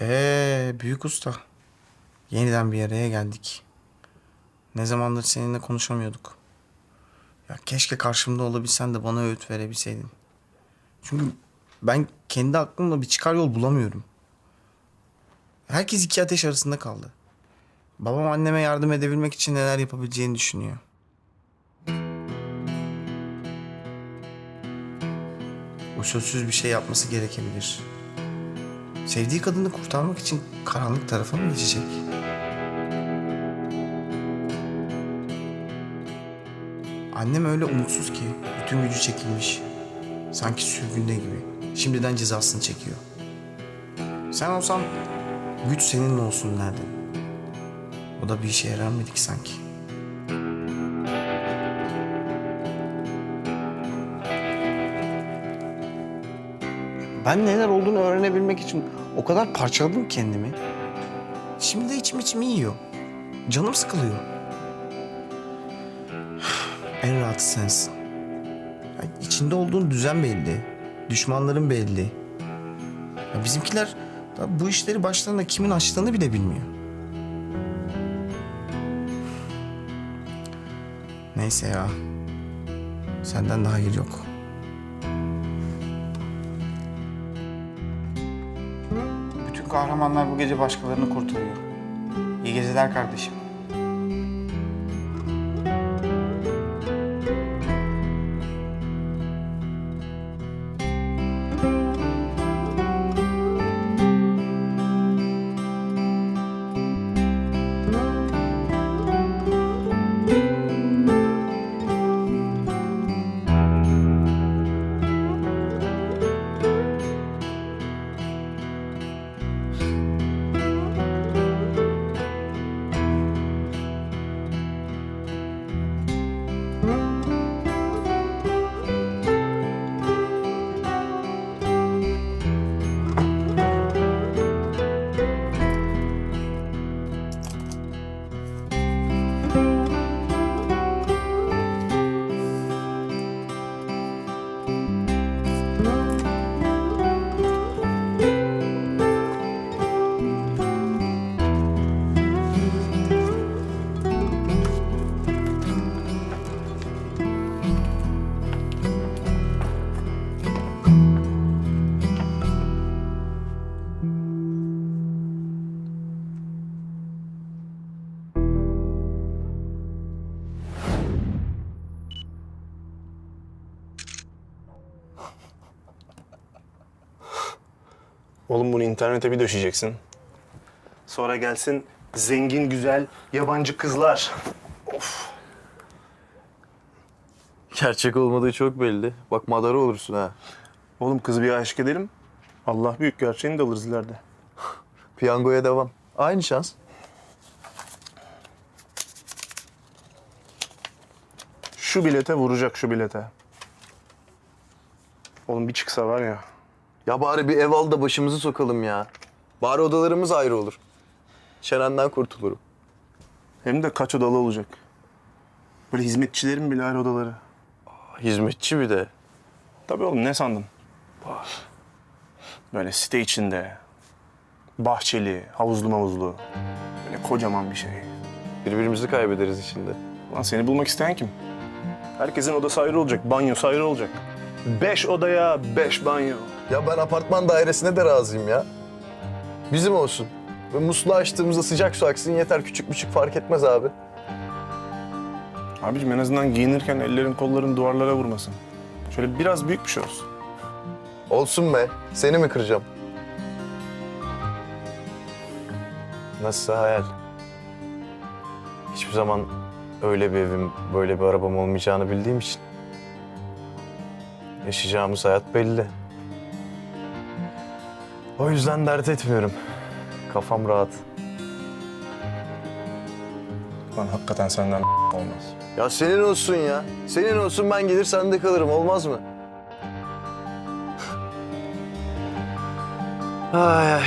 Ee, büyük usta. Yeniden bir araya geldik. Ne zamandır seninle konuşamıyorduk. Ya keşke karşımda olabilsen de bana öğüt verebilseydin. Çünkü ben kendi aklımla bir çıkar yol bulamıyorum. Herkes iki ateş arasında kaldı. Babam anneme yardım edebilmek için neler yapabileceğini düşünüyor. Usulsüz bir şey yapması gerekebilir. Sevdiği kadını kurtarmak için karanlık tarafa mı geçecek? Annem öyle umutsuz ki bütün gücü çekilmiş. Sanki sürgünde gibi. Şimdiden cezasını çekiyor. Sen olsan güç seninle olsun derdin. O da bir işe yaramıyor ki sanki. Ben neler olduğunu öğrenebilmek için o kadar parçaladım kendimi. Şimdi de içim içimi yiyor. Canım sıkılıyor. En rahatı sensin. Ya içinde olduğun düzen belli. Düşmanların belli. Ya bizimkiler bu işleri başlarında kimin açtığını bile bilmiyor. Neyse ya. Senden daha hayır yok. Kahramanlar bu gece başkalarını kurtarıyor. İyi geceler kardeşim. Oğlum bunu internete bir döşeyeceksin. Sonra gelsin zengin güzel yabancı kızlar. Gerçek olmadığı çok belli. Bak madara olursun ha. Oğlum kızı bir aşık edelim. Allah büyük gerçeğini de alırız ileride. Piyangoya devam. Aynı şans. Şu bilete vuracak şu bilete. Oğlum bir çıksa var ya. Ya bari bir ev al da başımızı sokalım ya. Bari odalarımız ayrı olur. Şeren'den kurtulurum. Hem de kaç odalı olacak. Böyle hizmetçilerin bile ayrı odaları. Hizmetçi bir de. Tabii oğlum ne sandın? Böyle site içinde. Bahçeli, havuzlu mavuzlu. Böyle kocaman bir şey. Birbirimizi kaybederiz içinde. Lan seni bulmak isteyen kim? Herkesin odası ayrı olacak, banyosu ayrı olacak. Beş odaya beş banyo. Ya ben apartman dairesine de razıyım ya. Bizim olsun. Ve musluğu açtığımızda sıcak su aksın yeter. Küçük küçük fark etmez abi. Abiciğim en azından giyinirken ellerin kolların duvarlara vurmasın. Şöyle biraz büyük bir şey olsun. Olsun be. Seni mi kıracağım? Nasılsa hayal. Hiçbir zaman öyle bir evim, böyle bir arabam olmayacağını bildiğim için. Yaşayacağımız hayat belli. O yüzden dert etmiyorum. Kafam rahat. Lan hakikaten senden olmaz. Ya senin olsun ya. Senin olsun ben gelir sende kalırım olmaz mı? ay ay.